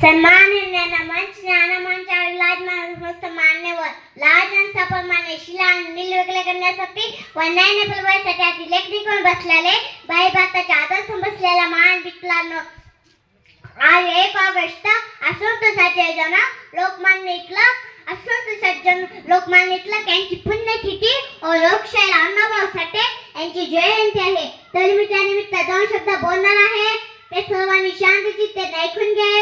સન્માન જ્ઞાનમન સ્નાનમન લાજમાન મસ્ત માन्यवर लाजांचा प्रमाणे शिला निर्वेगळे करण्यासाठी वन्याने बोलवायसाठी आधी लेखनिकोण बसलेले बाई भाताच्या आदर्श बसलेला मान बिटलानो आज एक ऑगस्ट असंत सज्जन लोकमान्य टिळक असंत सज्जन लोकमान्य टिळक यांची पुण्यतिथी व लोकशाही अण्णाभाऊ साठे यांची जयंती है तर मी त्यानिमित्त दोन शब्द बोलणार आहे ते सर्वांनी शांतचित्ते ऐकून घ्या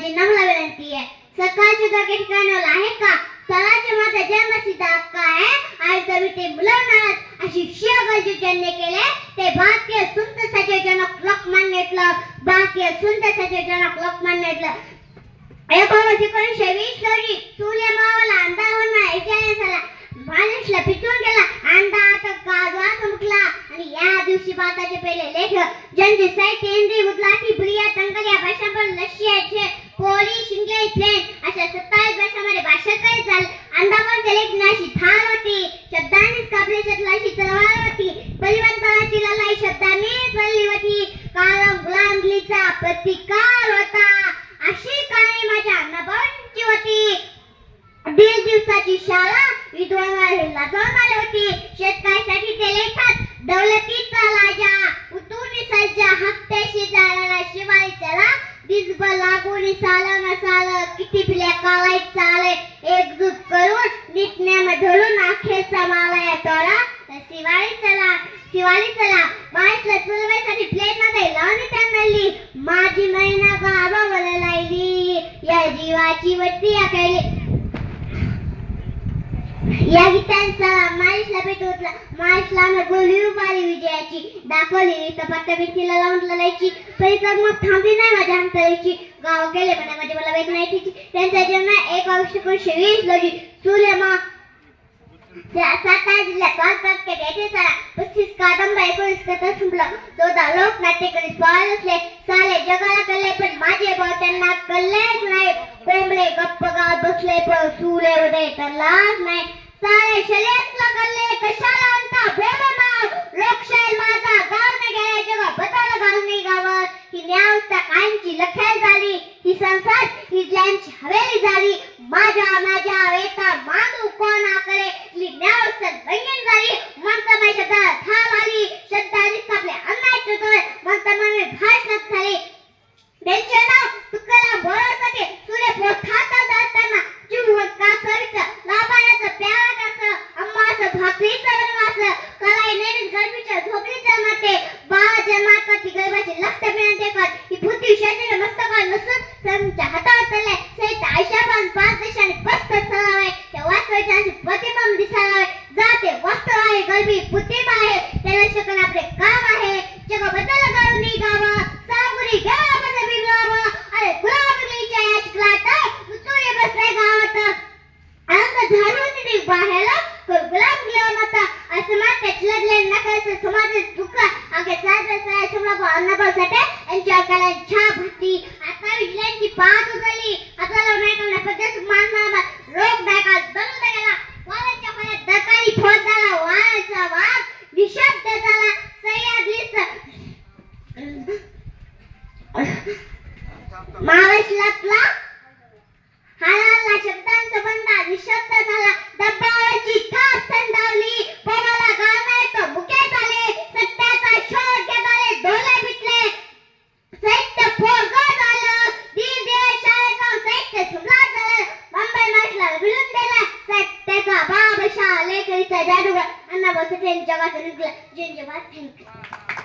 अशी माझी विनंती आहे सकाळचे जागे ठिकाणाला आहे का? सकाळचे माता जन्मसिद्ध हक्क आहे? आणि तुम्ही ते मुलांना अशी शिवगर्जी ज्यांनी केले. ते भारतीय सुंदरसाचे जनक लोकमान्य टिळक भारतीय सुंदरसाचे जनक लोकमान्य टिळक एकोणीसशे एकोणीसशे वीस रोजी सूर्य मावाला अंधा होणार याच्या झाला. माणूसला पिटून गेला. अंधा आता गाजवा चमकला आणि या दिवशी भारताचे पहिले लेखक ज्यांचे साहित्य हिंदी गुजराती प्रिया सत्तावीस लेखनाशी होती शब्दांनीच कापले शतलाशी तलवार होती परिवर्तनाची लढाई होती गुलामगिरीचा प्रतिकार होता अशी कहाणी माझ्या अण्णाभाऊंची होती. दीड दिवसाची शाळा विद्वानाला जाऊन आली होती. शेतकऱ्यासाठी ते लेखतात दौलतीचा राजा उतून सज्जा हप्त्याशी जाणारा शिवाय चला दिसब लागून चालवणार न साल चाले एकजूट करून निटण्याम धरून अखेरचा मावाया तोरा शिवाळी चला शिवाळी चला. बाईसला चुलवायसाठी प्लेटमध्ये लावणी त्यांना माझी महिना गावा मला लायली या जीवाची वट्टी आखली. या गीतांचा मालिशला भेट होतला मालिशला गोली उभारी विजयाची. दाखवली तर पट्टा भिंतीला लावून लढायची तरी मग थांबली नाही माझ्या अंतराची. गाव गेले पण माझी म्हणजे मला वेग नाही तिची. त्यांच्या जीवनात एक ऑगस्ट एकोणीसशे वीस रोजी सूर्यमा सातारा जिल्ह्यात पाच तालुक्यात येथे सारा पस्तीस कादंबा एकोणीस कथा संपलं. चौदा लोकनाट्य नाट्यकरी पाहत असले. साले जगाला कळले पण माझे भाव त्यांना कळलेच नाही. कोंबडे गप्प गाव बसले पण सूर्य उदय तर लाज नाही. साले शर्यतला कळले. संसार ही हवेली झाली. माझ्या माझ्या हवेचा मानू कोण लिहिण्यावर ही झाली. म्हणता माझी शब्द थाल आली. शब्दाने आपले अन्नायचे डोळे म्हणता मन भाषणात झाले. त्यांचे नाव तुकाराम बोळासाठी सूर्य पोठाता जाताना जीव का करीचं लाभायाचं प्याराचं अम्माचं भाकरीचं वनवास. कलाई नेहमीच गरबीच्या झोपडीच्या मते. समाज दुःख अगे साजरा समोर अन्नभाऊसाठी यांच्या कला छाप होती आता विजल्यांची पाच उचलली. आता नाही पद्धत मानणार रोग नाही का दलून गेला. वाळाच्या पाण्यात दरकारी फोड झाला. वाळाचा वाघ निशब्द झाला. महाराष्ट्रातला बाबशा लेखरीचा जादूगर अण्णा बसते जगाचं निघलं जय जवान थँक्यू